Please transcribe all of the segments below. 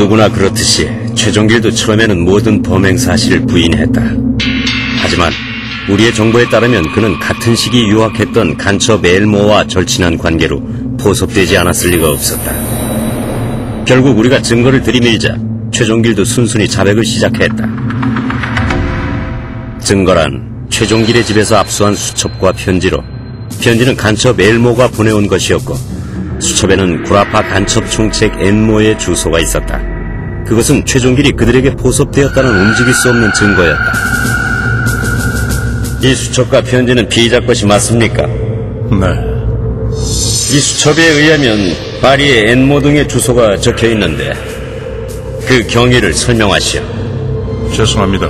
누구나 그렇듯이 최종길도 처음에는 모든 범행 사실을 부인했다. 하지만 우리의 정보에 따르면 그는 같은 시기 유학했던 간첩 엘모와 절친한 관계로 포섭되지 않았을 리가 없었다. 결국 우리가 증거를 들이밀자 최종길도 순순히 자백을 시작했다. 증거란 최종길의 집에서 압수한 수첩과 편지로 편지는 간첩 엘모가 보내온 것이었고 수첩에는 구라파 간첩 총책 엔모의 주소가 있었다. 그것은 최종길이 그들에게 포섭되었다는 움직일 수 없는 증거였다. 이 수첩과 편지는 피의자 것이 맞습니까? 네. 이 수첩에 의하면 파리의 엔모 등의 주소가 적혀 있는데 그 경위를 설명하시오. 죄송합니다.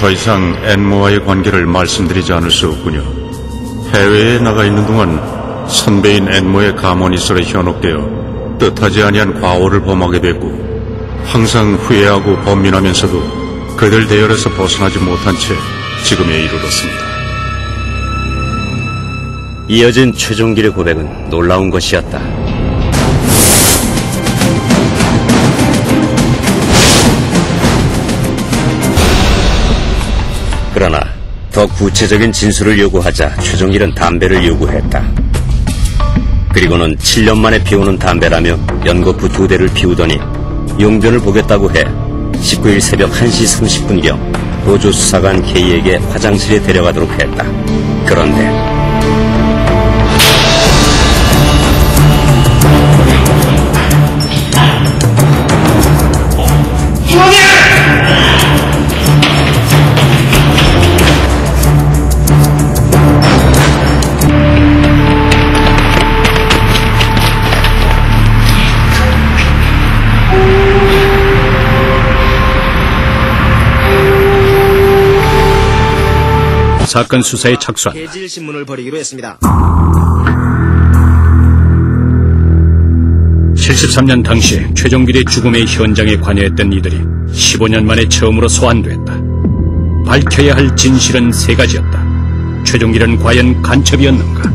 더 이상 앤모와의 관계를 말씀드리지 않을 수 없군요. 해외에 나가 있는 동안 선배인 앤모의 가모니설에 현혹되어 뜻하지 아니한 과오를 범하게 됐고 항상 후회하고 번민하면서도 그들 대열에서 벗어나지 못한 채 지금에 이르렀습니다. 이어진 최종길의 고백은 놀라운 것이었다. 그러나 더 구체적인 진술을 요구하자 최종길은 담배를 요구했다. 그리고는 7년 만에 피우는 담배라며 연거푸 두 대를 피우더니 용변을 보겠다고 해 19일 새벽 1시 30분경 보조 수사관 K에게 화장실에 데려가도록 했다. 그런데 사건 수사에 착수한다. 개질 신문을 벌이기로 했습니다. 73년 당시 최종길의 죽음의 현장에 관여했던 이들이 15년 만에 처음으로 소환됐다. 밝혀야 할 진실은 세 가지였다. 최종길은 과연 간첩이었는가?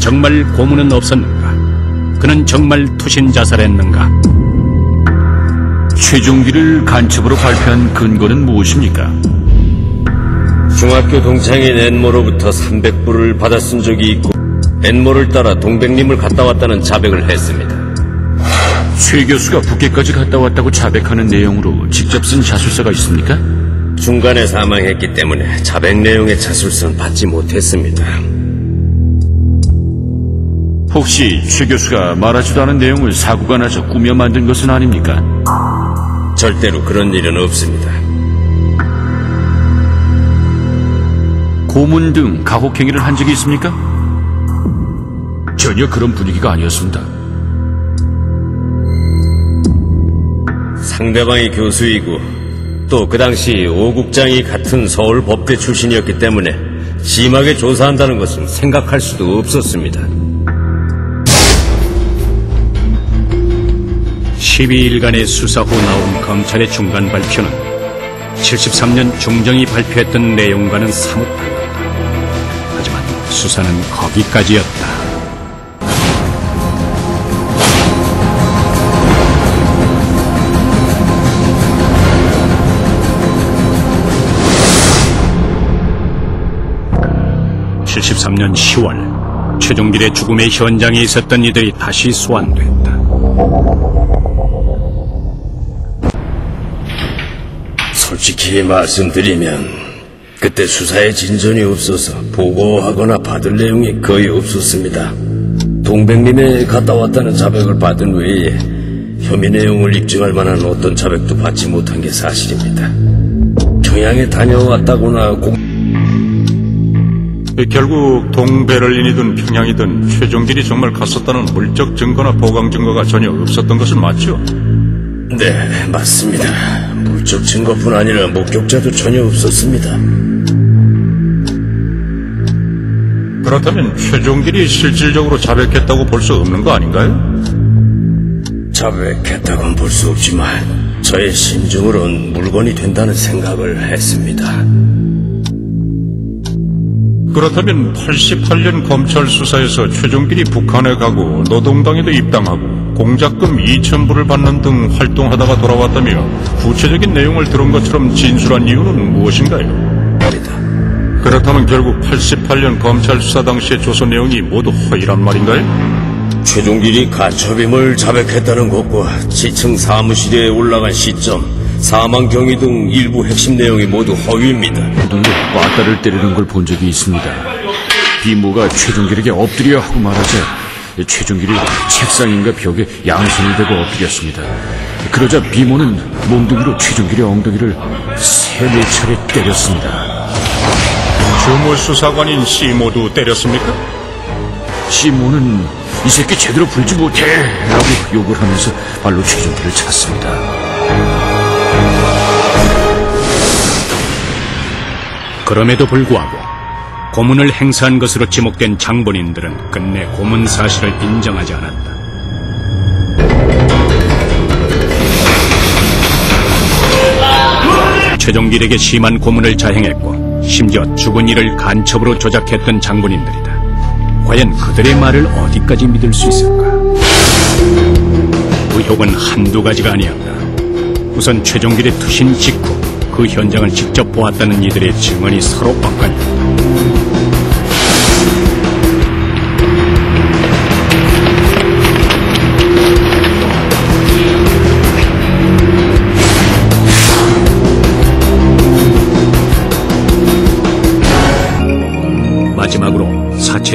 정말 고문은 없었는가? 그는 정말 투신 자살했는가? 최종기를 간첩으로 발표한 근거는 무엇입니까? 중학교 동창인 엔모로부터 300불을 받아 쓴 적이 있고 엔모를 따라 동백님을 갔다 왔다는 자백을 했습니다. 최 교수가 북계까지 갔다 왔다고 자백하는 내용으로 직접 쓴 자술서가 있습니까? 중간에 사망했기 때문에 자백 내용의 자술서는 받지 못했습니다. 혹시 최 교수가 말하지도 않은 내용을 사고가 나서 꾸며 만든 것은 아닙니까? 절대로 그런 일은 없습니다. 고문 등 가혹행위를 한 적이 있습니까? 전혀 그런 분위기가 아니었습니다. 상대방이 교수이고 또 그 당시 오 국장이 같은 서울 법대 출신이었기 때문에 심하게 조사한다는 것은 생각할 수도 없었습니다. 12일간의 수사 후 나온 검찰의 중간 발표는 73년 중정이 발표했던 내용과는 사뭇. 하지만 수사는 거기까지였다. (73년 10월) 최종길의 죽음의 현장에 있었던 이들이 다시 소환됐다. 솔직히 말씀드리면 그때 수사에 진전이 없어서 보고하거나 받을 내용이 거의 없었습니다. 동백님에 갔다 왔다는 자백을 받은 외에 혐의 내용을 입증할 만한 어떤 자백도 받지 못한 게 사실입니다. 평양에 다녀왔다거나 공... 결국 동베를린이든 평양이든 최종길이 정말 갔었다는 물적 증거나 보강 증거가 전혀 없었던 것은 맞죠? 네, 맞습니다. 물적 증거뿐 아니라 목격자도 전혀 없었습니다. 그렇다면 최종길이 실질적으로 자백했다고 볼 수 없는 거 아닌가요? 자백했다곤 볼수 없지만 저의 심정으론 물건이 된다는 생각을 했습니다. 그렇다면 88년 검찰 수사에서 최종길이 북한에 가고 노동당에도 입당하고 공작금 2천불을 받는 등 활동하다가 돌아왔다며 구체적인 내용을 들은 것처럼 진술한 이유는 무엇인가요? 그렇다면 결국 88년 검찰 수사 당시의 조서 내용이 모두 허위란 말인가요? 최종길이 간첩임을 자백했다는 것과 지층 사무실에 올라간 시점, 사망 경위 등 일부 핵심 내용이 모두 허위입니다. 무덤에 빠따를 때리는 걸 본 적이 있습니다. 비모가 최종길에게 엎드려 하고 말하자 최종길이 책상인가 벽에 양손을 대고 엎드렸습니다. 그러자 비모는 몸뚱이로 최종길의 엉덩이를 세네 차례 때렸습니다. 주무 수사관인 씨모도 때렸습니까? 시모는 이 새끼 제대로 불지 못해 라고 욕을 하면서 발로 최종길을 찼습니다. 그럼에도 불구하고 고문을 행사한 것으로 지목된 장본인들은 끝내 고문 사실을 인정하지 않았다. 최종길에게 심한 고문을 자행했고 심지어 죽은 이를 간첩으로 조작했던 장본인들이다. 과연 그들의 말을 어디까지 믿을 수 있을까? 의혹은 한두 가지가 아니었다. 우선 최종길의 투신 직후 그 현장을 직접 보았다는 이들의 증언이 서로 엇갈렸다.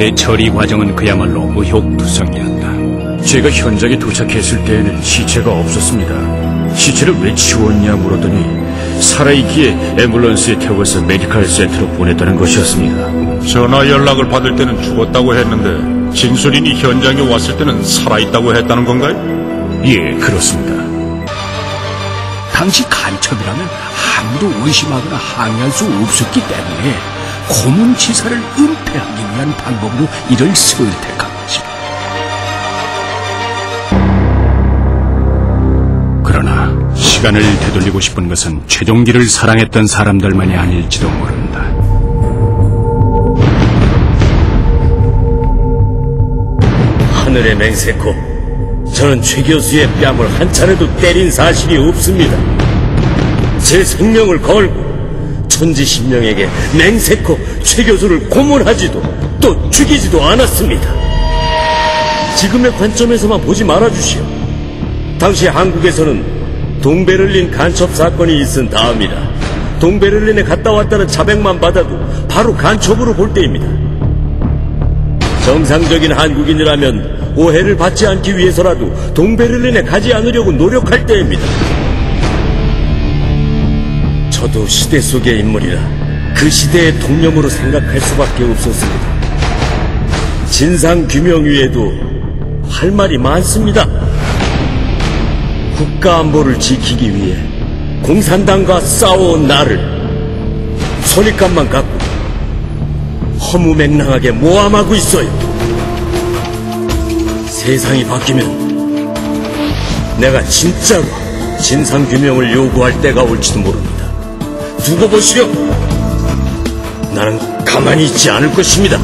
사체의 처리 과정은 그야말로 의혹투성이었다. 제가 현장에 도착했을 때에는 시체가 없었습니다. 시체를 왜 치웠냐 물었더니 살아있기에 앰뷸런스에 태워서 메디칼 센터로 보냈다는 것이었습니다. 전화 연락을 받을 때는 죽었다고 했는데 진술인이 현장에 왔을 때는 살아있다고 했다는 건가요? 예, 그렇습니다. 당시 간첩이라면 아무도 의심하거나 항의할 수 없었기 때문에 고문 치사를 은폐하기 위한 방법으로 이를 선택한 거지. 그러나 시간을 되돌리고 싶은 것은 최종기를 사랑했던 사람들만이 아닐지도 모른다. 하늘의 맹세코, 저는 최 교수의 뺨을 한 차례도 때린 사실이 없습니다. 제 생명을 걸고 천지신명에게 맹세코 최 교수를 고문하지도 또 죽이지도 않았습니다. 지금의 관점에서만 보지 말아주시오. 당시 한국에서는 동베를린 간첩 사건이 있은 다음이라 동베를린에 갔다 왔다는 자백만 받아도 바로 간첩으로 볼 때입니다. 정상적인 한국인이라면 오해를 받지 않기 위해서라도 동베를린에 가지 않으려고 노력할 때입니다. 저도 시대 속의 인물이라 그 시대의 통념으로 생각할 수밖에 없었습니다. 진상 규명 위에도 할 말이 많습니다. 국가 안보를 지키기 위해 공산당과 싸워온 나를 선입감만 갖고 허무맹랑하게 모함하고 있어요. 세상이 바뀌면 내가 진짜로 진상규명을 요구할 때가 올지도 모릅니다. 두고 보시오. 나는 가만히 있지 않을 것입니다.